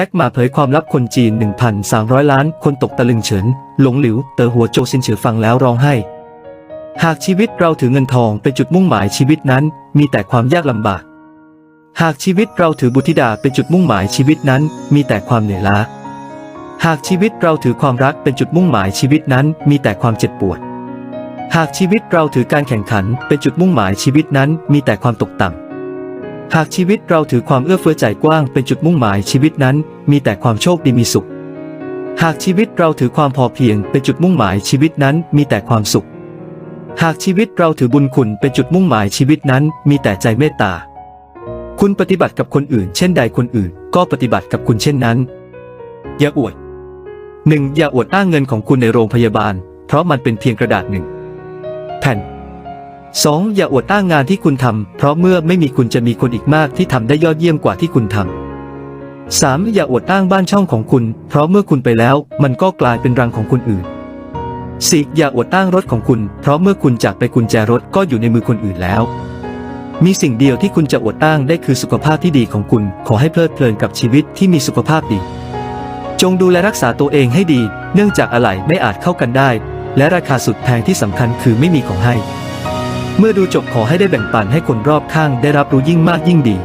จ็คมาเผยความลับคนจีน 1,300 ล้าน คนตกตะลึงเฉิน หลงหลิว เตอหัวโจซินเฉอฟังแล้วร้องไห้ หากชีวิตเราถือเงินทองเป็นจุดมุ่งหมายชีวิตนั้น มีแต่ความยากลำบาก หากชีวิตเราถือบุตรธิดาเป็นจุดมุ่งหมายชีวิตนั้น มีแต่ความเหนื่อยล้า หากชีวิตเราถือความรักเป็นจุดมุ่งหมายชีวิตนั้น มีแต่ความเจ็บปวด หากชีวิตเราถือการแข่งขันเป็นจุดมุ่งหมายชีวิตนั้น มีแต่ความตกต่ำ หากชีวิตเราถือความเอื้อเฟื้อใจกว้างเป็นจุดมุ่งหมายชีวิตนั้น มีแต่ความโชคดีมีสุข หากชีวิตเราถือความพอเพียงเป็นจุดมุ่งหมายชีวิตนั้น มีแต่ความสุข หากชีวิตเราถือบุญคุณเป็นจุดมุ่งหมายชีวิตนั้น มีแต่ใจเมตตา คุณปฏิบัติกับคนอื่น เช่นใดคนอื่น ก็ปฏิบัติกับคุณเช่นนั้น อย่าอวดหนึ่งอย่าอวดอ้างเงินของคุณในโรงพยาบาล เพราะมันเป็นเพียงกระดาษหนึ่งแผ่น 2. อย่าอวดอ้างงานที่คุณทำ เพราะเมื่อไม่มีคุณจะมีคนอีกมากที่ทำได้ยอดเยี่ยมกว่าที่คุณทำ 3. อย่าอวดอ้างบ้านช่องของคุณ เพราะเมื่อคุณไปแล้ว มันก็กลายเป็นรังของคนอื่น 4. อย่าอวดอ้างรถของคุณ เพราะเมื่อคุณจากไปกุญแจรถก็อยู่ในมือคนอื่นแล้ว มีสิ่งเดียวที่คุณจะอวดอ้างได้คือสุขภาพที่ดีของคุณ ขอให้เพลิดเพลินกับชีวิตที่มีสุขภาพดี จงดูแลรักษาตัวเองให้ดี เนื่องจากอะไหล่ไม่อาจเข้ากันได้ และราคาสุดแพงที่สำคัญคือไม่มีของให้ เมื่อดูจบขอให้ได้แบ่งปันให้คนรอบข้างได้รับรู้ยิ่งมากยิ่งดี